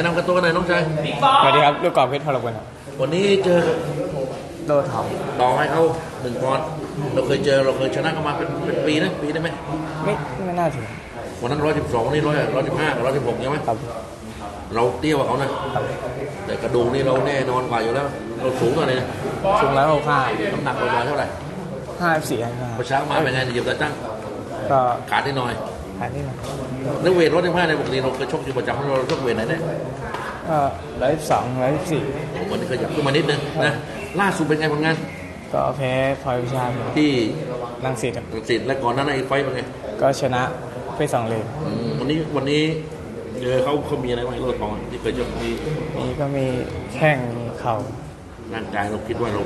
นะนำกันตัวกันหน่อยน้องชายสวัสดีครับ ลูกกอล์ฟเพชรพลบุญครับวันนี้เจอโดทองต่อให้เขาหนึ่งปอนด์เราเคยเจอเราเคยชนะกันมาเป็นเป็นปีนะปีได้ไหมไม่ไม่น่าถึงวันนั้นร้อยสิบสองวันนี้ร้อยร้อยสิบห้าร้อยสิบหกใช่ไหมครับเราเตี้ยกว่าเขานะครับแต่กระดูกนี่เราแน่นอนกว่าอยู่แล้ว เราสูงกว่าเลยนะสูงร้อยหกห้าน้ำหนักประมาณเท่าไหร่ห้าสี่ห้าประช้ามาเป็นไงเหยียบตาตั้งก็ขาดนิดหน่อย หายนิดหน่อยแล้วเวทร้อยสิบห้าในปกติเราเคยชกอยู่ประจำเราชกเวทไหนเนี่ยก็ร้อยสองร้อยสี่วันนี้ขยับขึ้นมานิดนึงนะล่าสุดเป็นไงผลงานก็แพ้พลอยวิชาที่ลังสิตครับตัดสินและก่อนหนั้นไอ้ไฟต์เป็นไงก็ชนะไปสองเลยอืมวันนี้วันนี้เจอเขาเขามีอะไรบ้างไอ้โรดทองที่เคยชกมีนี่ก็มีแข้งมีเข่า ร่างกายเราคิดว่าเรา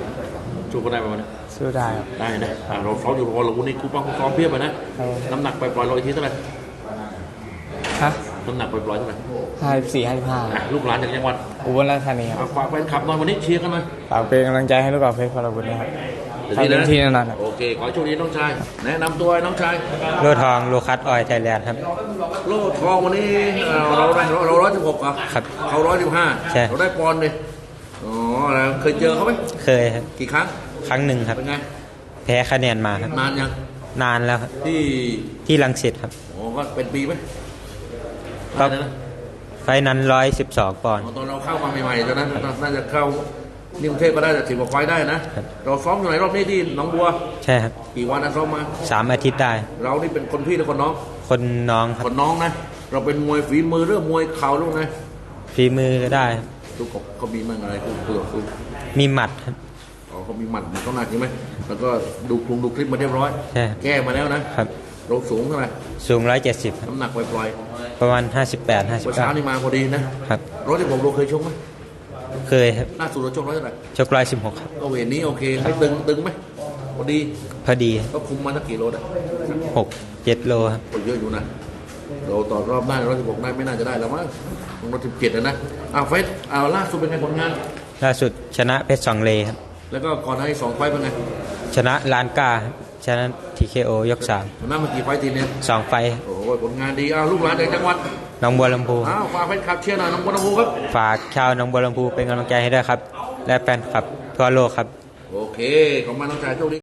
ช่วยเขาได้ไหมวันนี้สู้ได้ครับได้นะอ่าเราซ้อมอยู่พอเราวันนี้ครูป้าครูซ้อมเพียบไปนะครับน้ำหนักไปปล่อยๆเราอีกทีเท่าไหร่ฮะน้ำหนักไปปล่อยๆเท่าไหร่ห้าสี่ห้าห้าอะลูกหลานจากจังหวัดอุบลราชธานีครับอะฝากแฟนคลับหน่อยวันนี้เชียร์กันหน่อยฝากเป็นกำลังใจให้ลูกกอล์ฟเพชรพลบุญนะครับเดี๋ยวทำนี้เต็มนะที่แน่นอนครับ โอเค ขอให้โชคดีน้องชาย แนะนำตัวให้น้องชาย โลทองโลคัสออยไทยแลนด์ครับ โล่ทองวันนี้เอ่อเราได้เราเราร้อยสิบหกอะครับ เขาร้อยสิบห้าใช่ เราได้ปอนด์เลยอ๋อแล้ว เคยเจอเขาไหมเคยครับ กี่ครั้ง ครั้งหนึ่งครับ เป็นไง แพ้คะแนนมาครับ นานยัง นานแล้วครับ ที่ที่ลังสิตครับ โอ้ก็เป็นปีไหมครับนานนะไฟล์นั้นร้อยสิบสองปอนด์อ๋อตอนเราเข้ามาใหม่ๆตอนนั้นน่าจะเข้านิกรุงเทพก็ได้แต่สิบกว่าไฟล์ได้นะเราซ้อมอยู่ไหนรอบนี้ที่หนองบัว ใช่ครับกี่วันนะซ้อมมา สามอาทิตย์ได้ เรานี่เป็นคนพี่หรือคนน้อง คนน้องครัคบนน้องนะ เราเป็นมวยฝีมือเรื่องมวยเข่าหรือไงฝีมือก็ได้ครับ ทุกคนเขามีมั่งอะไรคือคือคือมีหมัดครับ อ๋อเขามีหมัดมันต้องหนักใช่ไหมแล้วก็ดูคลุงดูคลิปมาเรียบร้อย ใช่ครับแก้มาแล้วนะครับ เราสูงเท่าไหร่สูงร้อยเจ็ดสิบน้ำหนักปล่อยประมาณห้าสิบแปดห้าๆสิบเมื่อเก้าเช้านี่มาพอดีนะครับ ร้อยที่ผมเราเคยชกไหมเคยครับล่าสุดเราชกร้อยเท่าไหร่ชกร้อยสิบหกครับ ก็เวทนี้โอเคให้ตึงตึงไหมพอดีพอดีก็คุมมาสักกี่โลได้หกเจ็ดโลครับ ก็เยอะอยู่นะ เราต่อรอบได้ร้อยสิบหกได้ไม่น่าจะได้แล้วมั้งร้อยสิบเจ็ดนะอ้าวเฟสอ้าวล่าสุดเป็นไงผลงาน ล่าสุดชนะเพชรสองเลครับ แล้วก็ก่อนหน้านี้สองไฟต์เป็นไง ชนะลานกาครับชนะทีเคโอยกสามชนะมากี่ไฟต์ทีเนี่ยสองไฟล์โอ้โหผลงานดีอ้าวลูกหลานจากจังหวัดหน้องบัวลำพูอ้าวฝากแฟนคลับเชียร์หน่อยน้องบัวลำพูครับ ฝากชาวหนองบัวลำพูเป็นกำลังใจให้ด้วยครับ และแฟนคลับทั่วโลกครับ โอเค ขอบคุณมากน้องชายโชคดี